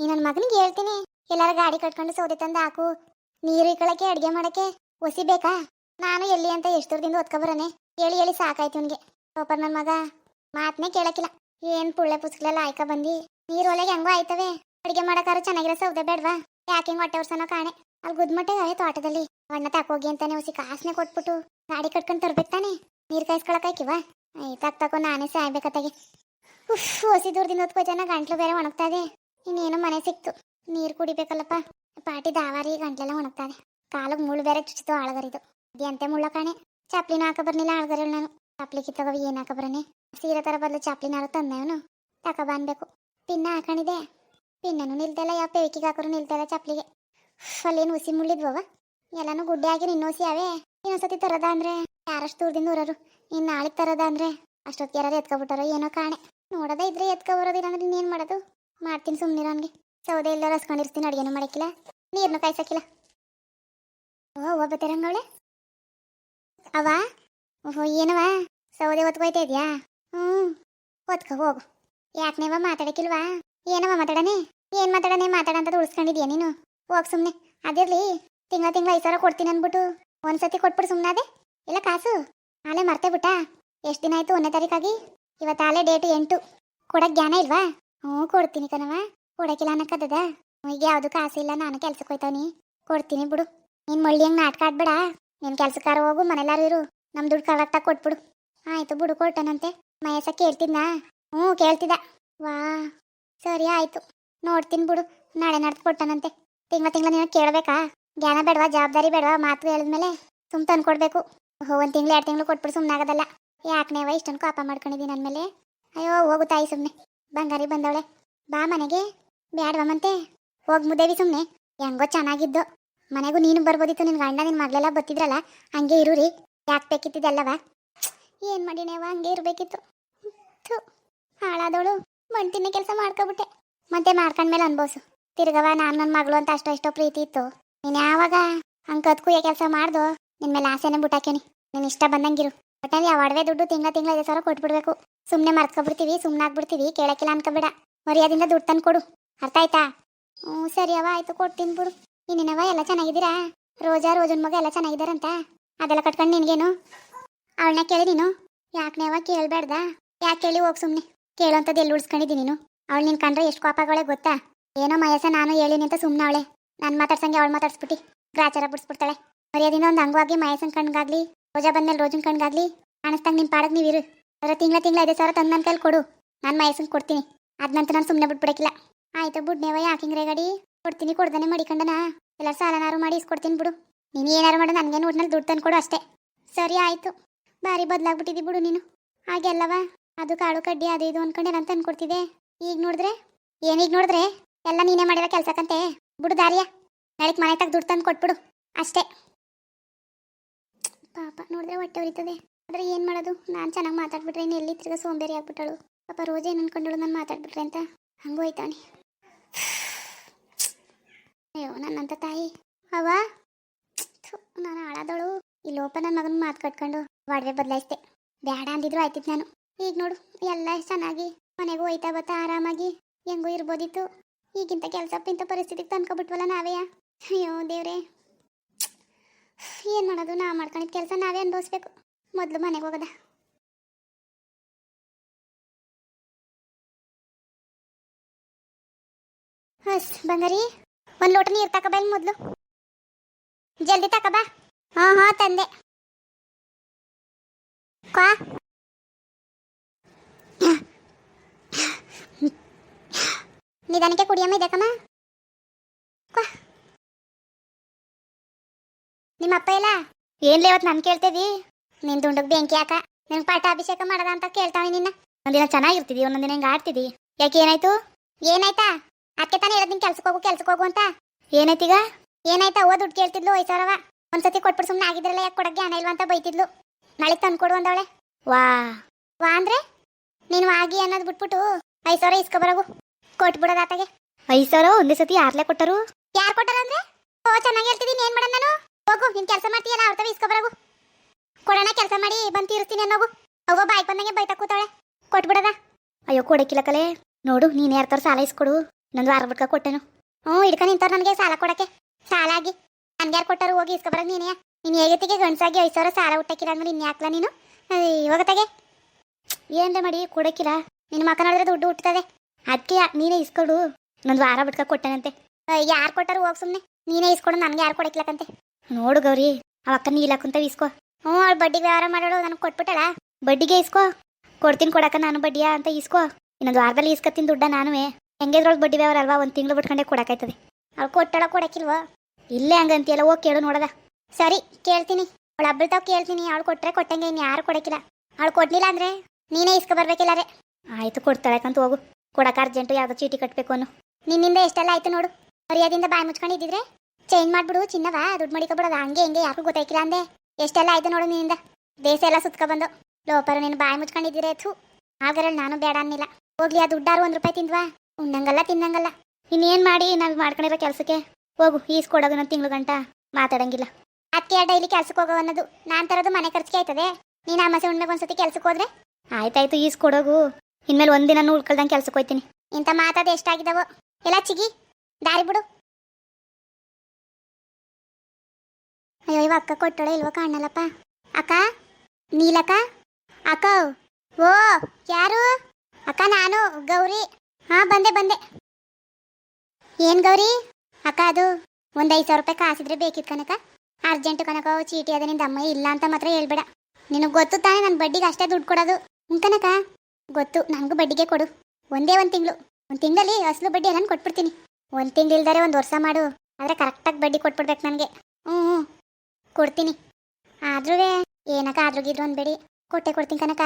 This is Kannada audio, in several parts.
ಈ ನನ್ನ ಮಗನಿಗೆ ಹೇಳ್ತೀನಿ, ಎಲ್ಲಾರ ಗಾಡಿ ಕಟ್ಕೊಂಡು ಸೌದೆ ತಂದು ಹಾಕು. ನೀರು ಇಕ್ಕಳಕ್ಕೆ, ಅಡುಗೆ ಮಾಡಕ್ಕೆ ಒಸಿ ಬೇಕಾ? ನಾನು ಎಲ್ಲಿ ಅಂತ ಎಷ್ಟು ದೂರದಿಂದ ಒತ್ಕೊಬರನೆ? ಹೇಳಿ ಹೇಳಿ ಸಾಕಾಯ್ತು ಅವನಿಗೆ ಪಾಪ ನನ್ನ ಮಗ. ಮಾತನ್ನೇ ಕೇಳಕ್ಕಿಲ್ಲ ಏನ್ ಪುಳ್ಳೆ ಪುಸ್ಕಲೆಲ್ಲ ಆಯ್ಕ ಬಂದು? ನೀರು ಒಳಗೆ ಹೆಂಗೋ ಆಯ್ತವೆ? ಅಡುಗೆ ಮಾಡೋಕ್ಕಾರು ಚೆನ್ನಾಗಿರೋ ಸೌದೆ ಬೇಡವಾ? ಯಾಕೆ ಹಿಂಗೆ ಹೊಟ್ಟೆ ವರ್ಷನೋ ಕಾಣೆ. ಅಲ್ಲಿ ಗುದ್ಮಟ್ಟೆ ಅವೇ ತೋಟದಲ್ಲಿ. ಅಣ್ಣ ತಾಕೋಗಿ ಅಂತಾನೆ ಹೊಸಿ ಕಾಸನೆ ಕೊಟ್ಬಿಟ್ಟು ಗಾಡಿ ಕಟ್ಕೊಂಡು ತರ್ಬೇಕು ತಾನೆ. ನೀರು ಕಾಯಿಸ್ಕೊಳಕಾಯ್ಕಿವ ತಕ್ ತಕೋ, ನಾನೇ ಸಾಯ್ಬೇಕತ್ತಾಗೆ ಉಫ್ ಹೊಸಿ ದೂರದಿಂದ ಹೊತ್ಕೋ ಜನ, ಗಂಟ್ಲು ಬೇರೆ ಒಣಗ್ತಾ ಇದೆ. ಇನ್ನೇನು ಮನೆ ಸಿಕ್ತು. ನೀರು ಕುಡಿಬೇಕಲ್ಲಪ್ಪ. ಪಾಟಿ ದಾವಾರಿ ಗಂಟ್ಲೆಲ್ಲ ಒಣಗ್ತಾದೆ ಕಾಲಿಗೆ ಮುಳ್ಳು ಬೇರೆ ಚುಚ್ಚಿತು ಆಳ್ಗರಿದು. ಅಂತೆ ಮುಳ್ಳ ಕಾಣೆ. ಚಾಪ್ಲಿನ ಹಾಕ ಬರ್ನಿಲ್ಲ ಆಳ್ಗರಿ ನಾನು. ಚಾಪ್ಲಿ ಕಿತ್ತಗವಿ ಏನು ಹಾಕ ಬರನೆ? ಸೀರೆ ತರ ಬದಲು ಚಾಪ್ಲಿನಾರು ತಂದೆ ಅವನು. ತಕ ಬಾನ್ಬೇಕು. ಪಿನ್ನ ಹಾಕಣಿದೆ ಪಿನ್ನನು ನಿಲ್ತಲ್ಲ ಯಾವ ಪೇವಿಕಿಗೆ ಹಾಕೋರು ನಿಲ್ತಲ್ಲ ಚಪ್ಲಿಗೆ. ಅಲ್ಲೇನು ಹುಸಿ ಮುಳ್ಳಿದ್ವವ? ಎಲ್ಲಾನು ಗುಡ್ಡೆ ಹಾಕಿ ನಿನ್ನೋಸಿ ಅವೇ ಇನ್ನೊಂದ್ಸತಿ ತರದ ಅಂದ್ರೆ? ಯಾರಷ್ಟು ದೂರದಿಂದ ಊರರು ಇನ್ನು ನಾಳೆ ತರದ ಅಂದ್ರೆ? ಅಷ್ಟೊತ್ತಿಗೆ ಯಾರು ಎತ್ಕೊಬಿಟ್ಟಾರೋ ಏನೋ ಕಾಣೆ. ನೋಡೋದೇ ಇದ್ರೆ ಎತ್ಕೊ ಬರೋದಿಲ್ಲ ಅಂದ್ರೆ ಇನ್ನೇನು ಮಾಡೋದು? ಮಾಡ್ತೀನಿ ಸುಮ್ಮನೆ ಅವನಿಗೆ. ಸೌದೆ ಎಲ್ಲ ರಸ್ಕೊಂಡಿರ್ತೀನಿ ಅಡುಗೆನೂ ಮಾಡಕ್ಕಿಲ್ಲ. ನೀರನ್ನು ಕಾಯ್ಸೋಕ್ಕಿಲ್ಲ. ಓ ಒಬ್ಬತ್ತರಂಗವಳೆ ಅವ ಓಹೋ ಏನವ ಸೌದೆ ಒತ್ಕೋಯ್ತಾ ಇದೆಯಾ? ಹ್ಞೂ ಒತ್ಕ ಹೋಗು. ಯಾಕನೇವ ಮಾತಾಡಕ್ಕಿಲ್ವಾ? ಏನವ ಮಾತಾಡನೆ? ಏನ್ ಮಾತಾಡನೆ? ಮಾತಾಡಂತದ್ದು ಉಳಿಸ್ಕೊಂಡಿದ್ಯಾ ನೀನು? ಹೋಗ್ ಸುಮ್ಮನೆ ಅದಿರ್ಲಿ. ತಿಂಗಳ ತಿಂಗಳ ಐದು ಸಾವಿರ ಕೊಡ್ತೀನಿ ಅಂದ್ಬಿಟ್ಟು ಒಂದ್ಸತಿ ಕೊಟ್ಬಿಡು ಅದೇ ಇಲ್ಲ ಕಾಸು? ಆಲೆ ಮರ್ತೇ ಬಿಟ್ಟ. ಎಷ್ಟು ದಿನ ಆಯ್ತು ಒಂದನೇ ತಾರೀಕಾಗಿ ಇವತ್ತು ಆಲೆ ಡೇಟು ಎಂಟು. ಕೊಡಕ್ ಜ್ಞಾನ ಇಲ್ವಾ? ಹ್ಞೂ, ಕೊಡ್ತೀನಿ ಕಣವ ಕೊಡಕ್ಕಿಲ್ಲ ಅನ್ನಕ್ಕದ ಈಗ ಯಾವುದು ಇಲ್ಲ, ನಾನು ಕೆಲ್ಸಕ್ಕೆ ಹೋಯ್ತಾವನಿ. ಕೊಡ್ತೀನಿ ಬಿಡು. ನೀನು ಮಳ್ಳಿ ಹಂಗೆ ನಾಟಕ ಆಡ್ಬೇಡ. ನಿನ್ನ ಕೆಲ್ಸಕ್ಕಾರ ಹೋಗು ಮನೆಲ್ಲಾರು ಇರು. ನಮ್ಮ ದುಡ್ಡು ಕರೆಕ್ಟಾಗಿ ಕೊಟ್ಬಿಡು. ಆಯಿತು ಬಿಡು, ಕೊಟ್ಟನಂತೆ. ಮಯಸ ಕೇಳ್ತಿದ್ನಾ? ಹ್ಞೂ, ಕೇಳ್ತಿದ್ದ. ವಾ, ಸರಿ ಆಯಿತು. ನೋಡ್ತೀನಿ ಬಿಡು. ನಾಳೆ ನಡೆದು ಕೊಟ್ಟನಂತೆ. ತಿಂಗಳ ತಿಂಗಳ ನೀನು ಕೇಳಬೇಕಾ? ಜ್ಞಾನ ಬೇಡವಾ, ಜವಾಬ್ದಾರಿ ಬೇಡವಾ? ಮಾತು ಹೇಳಿದ್ಮೇಲೆ ಸುಮ್ ತಂದು ಕೊಡಬೇಕು ಓಹೋ ಒಂದು ತಿಂಗಳು, ಎರಡು ತಿಂಗಳು ಕೊಟ್ಬಿಡು ಸುಮ್ಮನೆ ಆಗೋದಲ್ಲ ಯಾಕನೇವ ಇಷ್ಟೊಂದು ಕೋಪ ಮಾಡ್ಕೊಂಡಿದ್ದೀನಿ ನನ್ನ ಮೇಲೆ ಅಯ್ಯೋ, ಹೋಗು ತಾಯಿ ಸುಮ್ಮನೆ ಬಂಗಾರಿ ಬಂದವಳೆ. ಬಾ ಮನೆಗೆ. ಬ್ಯಾಡ್ವಾ ಮಂತೆ ಹೋಗ್ ಮುದೇವಿ ಸುಮ್ಮನೆ ಹೆಂಗೋ ಚೆನ್ನಾಗಿದ್ದು. ಮನೆಗೂ ನೀನು ಬರ್ಬೋದಿತ್ತು ನಿನ್ನ ಗಂಡ ನಿನ್ನ ಮಗಳೆಲ್ಲ ಬತ್ತಿದ್ರಲ್ಲ ಹಂಗೆ ಇರುರಿ. ಯಾಕೆ ಬೇಕಿತ್ತಿದ್ದಲ್ಲವ? ಏನ್ ಮಾಡಿನೇವ? ಹಂಗೆ ಇರಬೇಕಿತ್ತು. ಥು, ಹಾಳಾದವಳು. ಮಣ್ತಿನ ಕೆಲಸ ಮಾಡ್ಕೊಬಿಟ್ಟೆ. ಮತ್ತೆ ಮಾಡ್ಕೊಂಡ್ಮೇಲೆ ಅನ್ಬೋಸು. ತಿರ್ಗವ ನಾನು ನನ್ನ ಮಗಳು ಅಂತ ಅಷ್ಟೋ ಎಷ್ಟೋ ಪ್ರೀತಿ ಇತ್ತು. ನೀನು ಯಾವಾಗ ಹಂಗೆ ಕತ್ಕುಯ್ಯ ಕೆಲಸ ಮಾಡ್ದು? ನಿನ್ನ ಮೇಲೆ ಆಸೆನೇ ಬಿಟ್ಟಾಕೇನಿ ನಿನ್ನ ಇಷ್ಟ ಬಂದಂಗಿರು. ಒಟ್ಟಲ್ಲಿ ಆ ದುಡ್ಡು ತಿಂಗಳ ತಿಂಗಳ ಐದು ಸಾವಿರ ಕೊಟ್ಬಿಡ್ಬೇಕು. ಸುಮ್ಮನೆ ಮರ್ತ್ಕೊಬಿಡ್ತೀವಿ ಸುಮ್ಮನೆ ಆಗ್ಬಿಡ್ತೀವಿ, ಕೇಳಕ್ಕಿಲ್ಲ ಅನ್ಕೋಬೇಡ. ಮರ್ಯಾದಿಂದ ದುಡ್ಡು ತಂದು ಕೊಡು. ಅರ್ಥ ಆಯ್ತಾ? ಹ್ಞೂ, ಸರಿ ಅವ ಆಯ್ತು, ಕೊಡ್ತೀನಿ ಬಿಡು. ಇನ್ನೇನವ ಎಲ್ಲ ಚೆನ್ನಾಗಿದ್ದೀರಾ? ರೋಜಾ, ರೋಜನ್ ಮಗ ಎಲ್ಲ ಚೆನ್ನಾಗಿದ್ದಾರಂತ? ಅದೆಲ್ಲ ಕಟ್ಕೊಂಡು ನಿನಗೇನು? ಅವಳನ್ನ ಕೇಳಿ ನೀನು? ಯಾಕನೇ ಅವ ಕೇಳ್ಬೇಡ್ದ ಯಾಕೆ ಕೇಳಿ ಹೋಗಿ ಸುಮ್ಮನೆ ಕೇಳೋಂಥದ್ದು ಎಲ್ಲಿ ಉಳಿಸ್ಕೊಂಡಿದ್ದೀನಿ ನೀನು? ಅವಳು ನಿನ್ ಕಂಡ್ರೆ ಎಷ್ಟು ಕೋಪಗಳೇ ಗೊತ್ತಾ? ಏನೋ ಮಯಸ ನಾನು ಹೇಳಿನಿ ಅಂತ ಸುಮ್ಮನೆ ಅವಳೆ. ನಾನು ಮಾತಾಡ್ಸಂಗೆ ಅವಳು ಮಾತಾಡ್ಸ್ಬಿಟ್ಟು. ಗ್ರಾಚಾರ ಬಿಡಿಸ್ಬಿಡ್ತಾಳೆ. ಮರ್ಯಾದಿನ ಒಂದು ಹಂಗವಾಗಿ ಮಯಸನ್ ಕಣ್ಗಾಗ್ಲಿ. ರೋಜಾ ಬಂದ್ಮೇಲೆ ರೋಜನ್ ಕಣ್ಗಾಗ್ಲಿ, ಕಾಣಿಸ್ದಂಗೆ ನಿಮ್ಮ ಪಾಡಕ್ ನೀವಿರು. ಅದರ ತಿಂಗಳ ತಿಂಗಳ ಐದು ಸಾವಿರ ತಂದು ನನ್ನ ಕೈಲಿ ಕೊಡು. ನಾನು ಮಯಸನ್ ಕೊಡ್ತೀನಿ. ಅದ್ನಂತ ನಾನು ಸುಮ್ಮನೆ ಬಿಟ್ಬಿಡಕ್ಕಿಲ್ಲ ಆಯ್ತು ಬುಡ್ನೇವ ಯಾಕಿಂಗ್ ರೇಗಡಿ ಕೊಡ್ತೀನಿ, ಕೊಡ್ದಾನೆ ಮಡಿಕಂಡನ ಎಲ್ಲ ಸಾಲನಾರು ಮಾಡಿ ಇಸ್ಕೊಡ್ತೀನಿ ಬಿಡು. ನೀನು ಏನಾರು ಮಾಡು ನನಗೇನು ಊಟ್ನಲ್ಲಿ ದುಡ್ಡು ತಂದು ಕೊಡು ಅಷ್ಟೇ. ಸರಿ, ಆಯ್ತು. ಬಾರಿ ಬದಲಾಗ್ಬಿಟ್ಟಿದ್ದಿ ಬಿಡು ನೀನು. ಹಾಗೆ ಅಲ್ಲವಾ? ಅದು ಕಾಳು ಕಡ್ಡಿ, ಅದು ಇದು ಅನ್ಕೊಂಡೆ ನಾನು ತಂದು ಕೊಡ್ತಿದ್ದೆ. ಈಗ ನೋಡಿದ್ರೆ? ಏನೀಗ ನೋಡಿದ್ರೆ? ಎಲ್ಲ ನೀನೇ ಮಾಡಿರೋ ಕೆಲ್ಸಕ್ಕಂತೆ. ಬಿಡು ದಾರಿಯ. ನಾಳೆಗೆ ಮನೆ ತಗ ದುಡ್ಡು ತಂದು ಕೊಟ್ಬಿಡು. ಅಷ್ಟೇ. ಪಾಪ ನೋಡಿದ್ರೆ ಹೊಟ್ಟೆ ಉರಿತದೆ. ಆದ್ರೆ ಏನು ಮಾಡೋದು? ನಾನು ಚೆನ್ನಾಗಿ ಮಾತಾಡ್ಬಿಟ್ರೆ ಎಲ್ಲಿ ತಿರ್ಗ ಸೋಂಬೇರಿ ಆಗ್ಬಿಟ್ಟಳು. ಪಾಪ, ರೋಜ್ ಏನು ಅನ್ಕೊಂಡಳು ನಾನು ಮಾತಾಡ್ಬಿಟ್ರೆ ಅಂತ? ಹಂಗೂ ಅಯ್ಯೋ, ನನ್ನಂತ ತಾಯಿ. ಅವ ನಾನು ಹಾಳಾದವಳು. ಈ ಲೋಪ ನನ್ನ ಮಗನ ಮಾತು ಕಟ್ಕೊಂಡು ಒಡವೆ ಬದಲಾಯಿಸ್ದೆ. ಬೇಡ ಅಂದಿದ್ರು ಆಯ್ತಿತ್ತು ನಾನು. ಈಗ ನೋಡು, ಎಲ್ಲ ಚೆನ್ನಾಗಿ, ಮನೆಗೂ ಹೋಯ್ತಾ ಬತ್ತಾ ಆರಾಮಾಗಿ, ಹೆಂಗೂ ಇರ್ಬೋದಿತ್ತು. ಈಗಿಂತ ಕೆಲಸ ಇಂಥ ಪರಿಸ್ಥಿತಿಗೆ ತಂದ್ಕೊಬಿಟ್ವಲ್ಲ ನಾವೇ ಅಯ್ಯೋ, ದೇವ್ರೆ. ಏನು ಮಾಡೋದು? ನಾ ಮಾಡ್ಕೊಂಡಿದ್ದ ಕೆಲಸ ನಾವೇ ಅನುಭವಿಸ್ಬೇಕು. ಮೊದಲು ಮನೆಗೆ ಹೋಗೋದ. ಹಸ್, ಬಂಗಾರಿ, ಒಂದು ಲೋಟ ನೀರು ತಕ ಇಲ್ಲಿ ಮೊದಲು. ಜಲ್ದಿ ತಕ ಬಾ. ಹಾ ಹಾ, ತಂದೆ. ಕ್ವಾ? ನಿಧಾನಕ್ಕೆ ಕುಡಿಯಮ್ಮ ಇದಕ್ಕಮ್ಮ ನಿಮ್ಮ ಅಪ್ಪ ಇಲ್ಲ? ಏನ್ಲೇ ಇವತ್ತು ನಾನು ಕೇಳ್ತಿದಿ? ನಿನ್ ದುಂಡಗ್ ಬೆಂಕಿ ಹಾಕ ನಿನ್ ಪಾಠ ಅಭಿಷೇಕ ಮಾಡದ ಅಂತ ಕೇಳ್ತಾವೆ ನಿನ್ನ. ಒಂದಿನ ಚೆನ್ನಾಗಿರ್ತಿದಿ ಒಂದೊಂದಿನ ಹಿಂಗೆ ಆಡ್ತಿದಿ. ಯಾಕೆ ಏನಾಯ್ತು? ಏನಾಯ್ತಾ? ಅದಕ್ಕೆ ತಾನೇ ಹೇಳದ್ ನಿನ್ ಕೆಲ್ಸಕ್ಕೆ ಹೋಗು ಕೆಲ್ಸಕ್ಕೆ ಹೋಗು ಅಂತ. ಏನಾಯ್ತೀಗ ಏನಾಯ್ತಾ? ಓ ದುಡ್ಡು ಕೇಳ್ತಿದ್ಲು ಐಸಾರವ ಒಂದ್ಸತಿ ಕೊಟ್ಬಿಟ್ಟು ಸುಮ್ಮನೆ ಆಗಿದ್ರಲ್ಲ ಯಾಕೆ ಕೊಡಕ್ಕೆ ಹಣ ಇಲ್ವಾ ಅಂತ ಬೈತಿದ್ಲು. ನಾಳೆ ತಂದ್ಕೊಡು ಅಂದವಳೆ. ವಾ. ವಾ ಅಂದ್ರೆ? ನೀನು ಆಗಿ ಅನ್ನೋದು ಬಿಟ್ಬಿಟ್ಟು ಐದು ಸಾವಿರ ಇಸ್ಕೊಬರಗು ಕೊಟ್ಬಿಡೋದು ಆತಗೆ. ಐದು ಸಾವಿರ ಒಂದೇ ಸತಿ ಯಾರ್ಲೆ ಕೊಟ್ಟರು? ಯಾರು ಕೊಟ್ಟರು ಅಂದ್ರೆ? ಓ ಚೆನ್ನಾಗಿ ಹೇಳ್ತಿದ್ದೀನಿ ಏನ್ ಮಾಡೋಣ ನಾನು? ಹೋಗು ನಿನ್ ಕೆಲಸ ಮಾಡ್ತೀಯಲ್ಲ, ಅವ್ರ ತವ ಇಸ್ಕೊಬರಗು ಕೊಡೋಣ, ಕೆಲಸ ಮಾಡಿ, ಬಂದು ತೀರಿಸ್ತೀನಿ ಅನ್ನೋಗು. ಅವ್ವ ಬಾಯ್ ಬಂದಂಗೆ ಬೈತಾ ಕೂತಾಳೆ. ಕೊಟ್ಬಿಡದ. ಅಯ್ಯೋ ಕೊಡಕ್ಕಿಲ್ಲ ಕಲೆ. ನೋಡು, ನೀನು ಯಾರ ಸಾಲ ಇಸ್ಕೊಡು. ನಂದು ವಾರ ಬಿಡ್ಕ ಕೊಟ್ಟೆನು. ಹ್ಞೂ, ಇಡ್ಕ ನಿಂತವ್ರು ನನಗೆ ಸಾಲ ಕೊಡಕ್ಕೆ. ಸಾಲ ಆಗಿ ನನ್ಗೆ ಯಾರು ಕೊಟ್ಟರು ಹೋಗಿ ಇಸ್ಕೊಬರಕ್ ನೀನೇ. ನೀನು ಹೇಗತ್ತಿಗೆ ಗಂಡ್ಸಾಗಿ ಐದು ಸಾವಿರ ಸಾಲ ಹುಟ್ಟಕ್ಕಿಲ್ಲ ಅಂದ್ರೆ ಇನ್ನು ನೀನು? ಇವಾಗ ತಗೆ. ಏನ್ರ ಮಾಡಿ ಕೊಡಕ್ಕಿಲ್ಲ ನಿನ್ನ ಮಕ್ಕ ನೋಡಿದ್ರೆ ದುಡ್ಡು ಹುಟ್ಟುತ್ತದೆ ಅದಕ್ಕೆ ನೀನೇ ಇಸ್ಕೊಡು. ನಂದು ವಾರ ಬಿಟ್ಕ ಕೊಟ್ಟೆನಂತೆ. ಯಾರು ಕೊಟ್ಟರು ಹೋಗಿ ಸುಮ್ಮನೆ ನೀನೇ ಇಸ್ಕೊಡು, ನನಗೆ ಯಾರು ಕೊಡಕ್ಲಕ್ಕಂತೆ ನೋಡು ಗೌರಿ, ಅವ ಅಕ್ಕ ಕುಂತ ಇಸ್ಕೋ ಹ್ಞೂ, ಅವ್ಳು ಬಡ್ಡಿಗೆ ವ್ಯವಹಾರ ಮಾಡೋಳು, ನನಗೆ ಕೊಟ್ಬಿಟ್ಟಳ. ಬಡ್ಡಿಗೆ ಇಸ್ಕೋ. ಕೊಡ್ತೀನಿ ಕೊಡಕ್ಕ ನಾನು ಬಡ್ಡಿಯಾ ಅಂತ ಇಸ್ಕೋ. ಇನ್ನೊಂದು ವಾರದಲ್ಲಿ ಇಸ್ಕತ್ತೀನಿ ದುಡ್ಡ ನಾನುವೇ. ಹೆಂಗೇದ್ರೊಳಗೆ ಬಡ್ಡಿ ವ್ಯವಹಾರ ಅಲ್ವಾ, ಒಂದು ತಿಂಗಳು ಬಿಟ್ಕೊಂಡೆ ಕೊಡಕಾಯ್ತದೆ. ಅವ್ಳು ಕೊಟ್ಟಳ ಕೊಡಕ್ಕಿಲ್ವೋ ಇಲ್ಲೇ ಹಂಗಂತೀಯಲ್ಲ ಓ ಕೇಳು ನೋಡದ. ಸರಿ, ಕೇಳ್ತೀನಿ. ಅವಳು ಹಬ್ಬಳ್ತಾವ್ ಕೇಳ್ತೀನಿ. ಅವಳು ಕೊಟ್ಟರೆ ಕೊಟ್ಟಂಗೆ ಇನ್ನು ಯಾರು ಕೊಡಕ್ಕಿಲ್ಲ ಅವಳು ಕೊಡ್ಲಿಲ್ಲ ಅಂದ್ರೆ ನೀನೇ ಇಸ್ಕೊ ಬರ್ಬೇಕಿಲ್ಲ ರೇ ಆಯಿತು ಕೊಡ್ತಾಳೆಕಂತ ಹೋಗು. ಕೊಡಕ್ಕೆ ಅರ್ಜೆಂಟು ಯಾವುದೋ ಚೀಟಿ ಕಟ್ಟಬೇಕು ಅನ್ನು. ನಿನ್ನಿಂದ ಎಷ್ಟೆಲ್ಲ ಆಯ್ತು ನೋಡು. ಮರ್ಯಾದಿಂದ ಬಾಯಿ ಮುಚ್ಕೊಂಡಿದ್ದಿದ್ರೆ? ಚೇಂಜ್ ಮಾಡ್ಬಿಡು ಚಿನ್ನವ ದುಡ್ಡು ಮಡಿಕೊಬಿಡೋದು ಹಂಗೆ ಹಿಂಗೆ ಯಾರಿಗೂ ಗೊತ್ತಾಯ್ಕಿಲ್ಲ ಅಂದೆ. ಎಷ್ಟೆಲ್ಲ ಆಯ್ತು ನೋಡು ನಿನ್ನಿಂದ. ದೇಶ ಎಲ್ಲ ಸುತ್ಕೊ ಬಂದು. ಲೋಪರು ನೀನು ಬಾಯಿ ಮುಚ್ಕೊಂಡಿದ್ದೀರ ಥೂ. ಆಗರಲ್ಲಿ ನಾನು ಬೇಡ ಅನ್ನಿಲ್ಲ. ಹೋಗ್ಲಿ ಆ ದುಡ್ಡಾರು ಒಂದು ರೂಪಾಯಿ ತಿಂದ್ವಾ? ಉಣ್ಣಂಗಲ್ಲ ತಿನ್ನಂಗಲ್ಲ. ಇನ್ನೇನು ಮಾಡಿ ನಾವು ಮಾಡ್ಕೊಂಡಿರೋ ಕೆಲಸಕ್ಕೆ? ಹೋಗು ಈಸ್ಕೊಡೋದು ನನ್ನ ತಿಂಗಳು ಗಂಟ. ಮಾತಾಡಂಗಿಲ್ಲ. ಅದಕ್ಕೆ ಡೈಲಿ ಕೆಲ್ಸಕ್ಕೆ ಹೋಗೋ ಅನ್ನೋದು. ನಾನು ತರೋದು ಮನೆ ಖರ್ಚಿಗೆ ಆಯ್ತದೆ. ನೀನು ಆ ಮಸೆ ಉಣ್ಮೆಗೆ ಒಂದ್ಸತಿ ಕೆಲ್ಸಕ್ಕೆ ಹೋದ್ರೆ? ಆಯ್ತಾಯ್ತು ಈಸ್ಕೊಡೋಗು ಇನ್ಮೇಲೆ ಒಂದಿನ ಉಳ್ಕೊಳ್ದಂಗೆ ಕೆಲ್ಸಕ್ಕೆ ಹೋಯ್ತೀನಿ. ಇಂಥ ಮಾತಾದ ಎಷ್ಟಾಗಿದ್ದಾವೋ ಎಲ್ಲ ಚಿಗಿ. ದಾರಿ ಬಿಡು. ಅಯ್ಯೋ, ಇವ ಅಕ್ಕ ಕೊಟ್ಟಳೆ ಇಲ್ವ ಕಾಣಲ್ಲಪ್ಪ? ಅಕ್ಕ? ನೀಲಕ್ಕ? ಅಕ್ಕ, ಓ, ಯಾರು? ಅಕ್ಕ, ನಾನು, ಗೌರಿ. ಹಾ, ಬಂದೆ ಬಂದೆ. ಏನ್ ಗೌರಿ? ಅಕ್ಕ, ಅದು ಒಂದ್ ಐದು ಸಾವಿರ ರೂಪಾಯಿ ಕಾಸಿದ್ರೆ ಬೇಕಿತ್ತು ಕನಕ ಅರ್ಜೆಂಟ್ ಕನಕ ಚೀಟಿ ಅದ, ನಿಂದ ಅಮ್ಮ ಇಲ್ಲ ಅಂತ ಮಾತ್ರ ಹೇಳ್ಬೇಡ. ನಿನಗೆ ಗೊತ್ತು ತಾನೇ ನನ್ನ ಬಡ್ಡಿಗೆ ಅಷ್ಟೇ ದುಡ್ಡು ಕೊಡೋದು. ಕನಕ ಗೊತ್ತು, ನನಗೂ ಬಡ್ಡಿಗೆ ಕೊಡು. ಒಂದೇ ಒಂದು ತಿಂಗಳು. ಒಂದು ತಿಂಗಳಲ್ಲಿ ಅಸಲು ಬಡ್ಡಿ ಎಲ್ಲ ಕೊಟ್ಬಿಡ್ತೀನಿ. ಒಂದು ತಿಂಗಳು ಇಲ್ದರೆ ಒಂದು ವರ್ಷ ಮಾಡು. ಆದರೆ ಕರೆಕ್ಟಾಗಿ ಬಡ್ಡಿ ಕೊಟ್ಬಿಡ್ಬೇಕು ನನಗೆ. ಕೊಡ್ತೀನಿ. ಆದ್ರೂ ಏನಕ್ಕ ಆದ್ರೂ ಗಿದ್ರು ಅನ್ಬೇಡಿ. ಕೊಟ್ಟೆ ಕೊಡ್ತೀನಿ ಕನಕ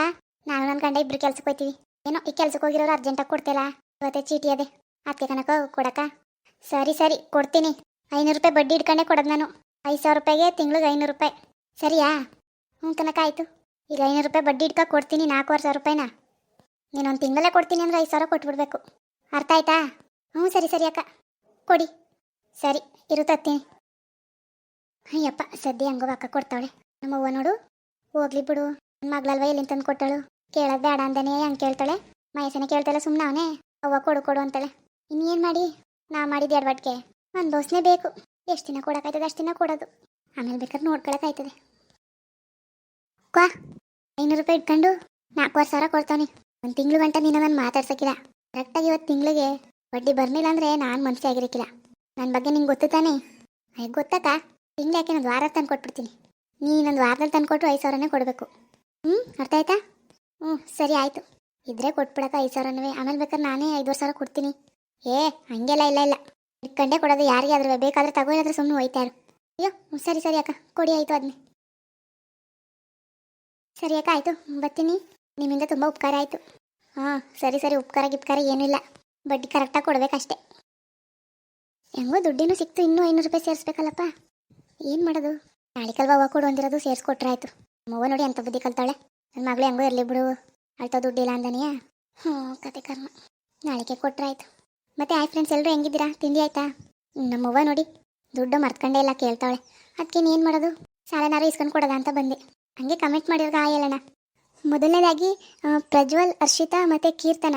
ನಾನು ನನ್ನ ಗಂಡ ಇಬ್ರು ಕೆಲ್ಸಕ್ಕೆ ಹೋಯ್ತೀವಿ. ಏನೋ ಈ ಕೆಲ್ಸಕ್ಕೆ ಹೋಗಿರೋರು ಅರ್ಜೆಂಟಾಗಿ ಕೊಡ್ತಿಲ್ಲ. ಇವತ್ತೇ ಚೀಟಿ ಅದೇ. ಅದಕ್ಕೆ ಕನಕ ಕೊಡಕ್ಕ. ಸರಿ ಸರಿ, ಕೊಡ್ತೀನಿ. ಐನೂರು ರೂಪಾಯಿ ಬಡ್ಡಿ ಇಟ್ಕೊಂಡೆ ಕೊಡೋದು ನಾನು. ಐದು ಸಾವಿರ ರೂಪಾಯಿಗೆ ತಿಂಗ್ಳಿಗೆ ಐನೂರು ರೂಪಾಯಿ. ಸರಿಯಾ? ಹ್ಞೂ ಕನಕ ಆಯಿತು. ಈಗ ಐನೂರು ರೂಪಾಯಿ ಬಡ್ಡಿ ಇಟ್ಕೊ ಕೊಡ್ತೀನಿ ನಾಲ್ಕೂವರೆ ಸಾವಿರ ರೂಪಾಯಿನ. ನೀನು ಒಂದು ತಿಂಗಳಲ್ಲೇ ಕೊಡ್ತೀನಿ ಅಂದ್ರೆ ಐದು ಸಾವಿರ ಕೊಟ್ಬಿಡ್ಬೇಕು. ಅರ್ಥ ಆಯ್ತಾ? ಹ್ಞೂ, ಸರಿ ಸರಿ ಅಕ್ಕ. ಕೊಡಿ. ಸರಿ, ಇರು ತತ್ತೀನಿ. ಅಯ್ಯಪ್ಪ ಸದ್ಯ ಹಂಗೋ ಅಕ್ಕ ನಮ್ಮವ್ವ ನೋಡು. ಹೋಗ್ಲಿ ಬಿಡು. ಮಗಳಲ್ವ ಎಲ್ಲಿಂದ ತಂದು ಕೊಟ್ಟಳು? ಕೇಳೋದು ಬೇಡ ಅಂದನೇ ಹಂಗೆ ಕೇಳ್ತಾಳೆ. ಮಯಸನೆ ಕೇಳ್ತಾಳೆ ಸುಮ್ಮನೆ ಅವನೇ. ಅವ್ವ ಕೊಡು ಕೊಡು ಅಂತಾಳೆ. ಇನ್ನೇನು ಮಾಡಿ? ನಾ ಮಾಡಿದ ಎಡವಟ್ಗೆ ದೋಸೆನೇ ಬೇಕು. ಎಷ್ಟು ದಿನ ಕೊಡೋಕ್ಕಾಯ್ತದೆ ಅಷ್ಟು ದಿನ ಕೊಡೋದು. ಆಮೇಲೆ ಬೇಕಾದ್ರೆ ನೋಡ್ಕೊಳಕ್ಕಾಯ್ತದೆ. ಕ್ವಾ ಐನೂರು ರೂಪಾಯಿ ಇಟ್ಕೊಂಡು ನಾಲ್ಕೂವರೆ ಸಾವಿರ ಕೊಡ್ತಾವನಿ ಒಂದು ತಿಂಗಳು ಗಂಟೆ ನೀನು ನಾನು ಮಾತಾಡ್ಸೋಕ್ಕಿಲ್ಲ ಕರೆಕ್ಟಾಗಿ ಇವತ್ತು ತಿಂಗಳಿಗೆ ಬಡ್ಡಿ ಬರಲಿಲ್ಲ ಅಂದರೆ ನಾನು ಮನಸ್ಸೇ ಆಗಿರಕ್ಕಿಲ್ಲ ನನ್ನ ಬಗ್ಗೆ ನಿಂಗೆ ಗೊತ್ತು ತಾನೇ? ಗೊತ್ತಕ್ಕ ತಿಂಗಳು ಒಂದು ವಾರ ತಂದು ಕೊಟ್ಬಿಡ್ತೀನಿ. ನೀನೊಂದು ವಾರದಲ್ಲಿ ತಂದು ಕೊಟ್ಟು ಐದು ಸಾವಿರನೇ ಕೊಡಬೇಕು. ಹ್ಞೂ ಅರ್ಥ ಆಯ್ತಾ? ಹ್ಞೂ ಸರಿ ಆಯಿತು. ಇದ್ರೆ ಕೊಟ್ಬಿಡಕ್ಕೆ ಐದು ಸಾವಿರನೂ ಆಮೇಲೆ ಬೇಕಾದ್ರೆ ನಾನೇ ಐದುವರೆ ಸಾವಿರ ಕೊಡ್ತೀನಿ. ಏ, ಹಂಗೆಲ್ಲ ಇಲ್ಲ ಇಲ್ಲ. ಇಟ್ಕೊಂಡೇ ಕೊಡೋದು ಯಾರಿಗೆ ಆದ್ರೂ ಬೇಕಾದ್ರೆ ತಗೋಯಾದ್ರೆ ಸುಮ್ಮನೆ ಹೋಯ್ತಾರು ಅಯ್ಯೋ ಸರಿ ಸರಿ ಅಕ್ಕ. ಕೊಡಿ, ಆಯಿತು ಅದನ್ನೇ ಸರಿ ಅಕ್ಕ, ಆಯಿತು. ಬರ್ತೀನಿ. ನಿಮ್ಮಿಂದ ತುಂಬ ಉಪಕಾರ ಆಯಿತು. ಹಾಂ, ಸರಿ ಸರಿ. ಉಪಕಾರ, ಗಿಪ್ಕಾರ ಏನೂ ಇಲ್ಲ. ಬಡ್ಡಿ ಕರೆಕ್ಟಾಗಿ ಕೊಡಬೇಕಷ್ಟೇ. ಹೆಂಗೋ ದುಡ್ಡೇನು ಸಿಕ್ತು, ಇನ್ನೂ ಐನೂರು ರೂಪಾಯಿ ಸೇರಿಸ್ಬೇಕಲ್ಲಪ್ಪ. ಏನು ಮಾಡೋದು? ನಾಳಿಕಲ್ವ ಕೊಡು ಅಂದಿರೋದು ಸೇರಿಸ್ಕೊಟ್ರೆ ಆಯಿತು. ಮಗು ನೋಡಿ ಅಂತ ಬುದ್ಧಿ ಕಲ್ತಾಳೆ. ನನ್ನ ಮಗಳು ಹೆಂಗೋ ಇರಲಿ ಬಿಡು. ಅಳ್ತಾ ದುಡ್ಡಿಲ್ಲ ಅಂದನೆಯಾ. ಹ್ಞೂ ಕತೆ ಕರ್ಮ. ನಾಳೆಗೆ ಕೊಟ್ರೆ ಆಯಿತು. ಮತ್ತೆ ಆಯ್ ಫ್ರೆಂಡ್ಸ್ ಎಲ್ಲರೂ ಹೆಂಗಿದ್ದೀರಾ? ತಿಂಡಿ ಆಯ್ತಾ? ನಮ್ಮವ್ವ ನೋಡಿ ದುಡ್ಡು ಮರ್ತ್ಕೊಂಡೇ ಇಲ್ಲ ಕೇಳ್ತಾಳೆ. ಅದಕ್ಕೆ ಏನು ಮಾಡೋದು? ಸಾಲನಾರು ಇಸ್ಕೊಂಡು ಕೊಡೋದ ಅಂತ ಬಂದೆ. ಹಂಗೆ ಕಮೆಂಟ್ ಮಾಡಿರೋದು ಹಾಯ್ ಹೇಳೋಣ ಮೊದಲನೇದಾಗಿ ಪ್ರಜ್ವಲ್ ಹರ್ಷಿತಾ ಮತ್ತು ಕೀರ್ತನ.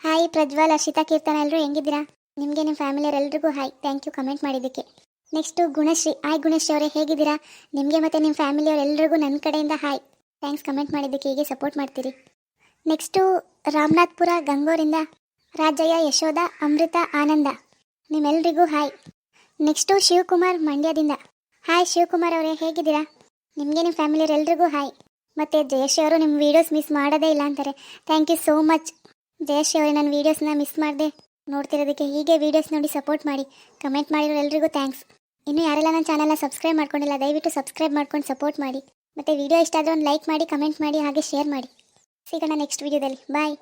ಹಾಯ್ ಪ್ರಜ್ವಲ್, ಅರ್ಷಿತಾ, ಕೀರ್ತನ ಎಲ್ಲರೂ ಹೆಂಗಿದ್ದೀರಾ? ನಿಮಗೆ ನಿಮ್ಮ ಎಲ್ಲರಿಗೂ ಹಾಯ್. ಥ್ಯಾಂಕ್ ಯು ಕಮೆಂಟ್ ಮಾಡಿದ್ದಕ್ಕೆ. ನೆಕ್ಸ್ಟು ಗುಣಶ್ರೀ. ಹಾಯ್ ಗುಣಶ್ರೀ ಅವರೇ, ಹೇಗಿದ್ದೀರಾ? ನಿಮಗೆ ಮತ್ತು ನಿಮ್ಮ ಫ್ಯಾಮಿಲಿಯವರೆಲ್ಲರಿಗೂ ನನ್ನ ಕಡೆಯಿಂದ ಹಾಯ್. ಥ್ಯಾಂಕ್ಸ್ ಕಮೆಂಟ್ ಮಾಡಿದ್ದಕ್ಕೆ ಹೀಗೆ ಸಪೋರ್ಟ್ ಮಾಡ್ತೀರಿ. ನೆಕ್ಸ್ಟು ರಾಮನಾಥ್ಪುರ, ಗಂಗೋರಿಂದ, ರಾಜಯ್ಯ, ಯಶೋಧ, ಅಮೃತ, ಆನಂದ. ನಿಮ್ಮೆಲ್ರಿಗೂ ಹಾಯ್. ನೆಕ್ಸ್ಟು ಶಿವಕುಮಾರ್, ಮಂಡ್ಯದಿಂದ. ಹಾಯ್ ಶಿವಕುಮಾರ್ ಅವರೇ, ಹೇಗಿದ್ದೀರಾ? ನಿಮಗೆ ನಿಮ್ಮ ಫ್ಯಾಮಿಲಿಯವರೆಲ್ಲರಿಗೂ ಹಾಯ್. ಮತ್ತು ಜಯಶ್ರೀ ಅವರು ನಿಮ್ಮ ವೀಡಿಯೋಸ್ ಮಿಸ್ ಮಾಡೋದೇ ಇಲ್ಲ ಅಂತಾರೆ. Thank you so much Jayashree ಅವರೇ ನನ್ನ ವೀಡಿಯೋಸ್ನ ಮಿಸ್ ಮಾಡಿದೆ. ನೋಡ್ತಿರೋದಕ್ಕೆ ಹೀಗೆ ವೀಡಿಯೋಸ್ ನೋಡಿ ಸಪೋರ್ಟ್ ಮಾಡಿ ಕಮೆಂಟ್ ಮಾಡಿರೋ ಎಲ್ರಿಗೂ ಥ್ಯಾಂಕ್ಸ್ ಇನ್ನು ಯಾರೆಲ್ಲ ನನ್ನ ಚಾನಲ್ನ ಸಬ್ಸ್ಕ್ರೈಬ್ ಮಾಡ್ಕೊಂಡಿಲ್ಲ, ದಯವಿಟ್ಟು ಸಬ್ಸ್ಕ್ರೈಬ್ ಮಾಡ್ಕೊಂಡು ಸಪೋರ್ಟ್ ಮಾಡಿ. ಮತ್ತು ವಿಡಿಯೋ ಇಷ್ಟ ಆದರೆ ಒಂದು ಲೈಕ್ ಮಾಡಿ ಕಮೆಂಟ್ ಮಾಡಿ, ಹಾಗೆ ಶೇರ್ ಮಾಡಿ. ಸಿಗೋಣ ನೆಕ್ಸ್ಟ್ ವಿಡಿಯೋದಲ್ಲಿ ಬಾಯ್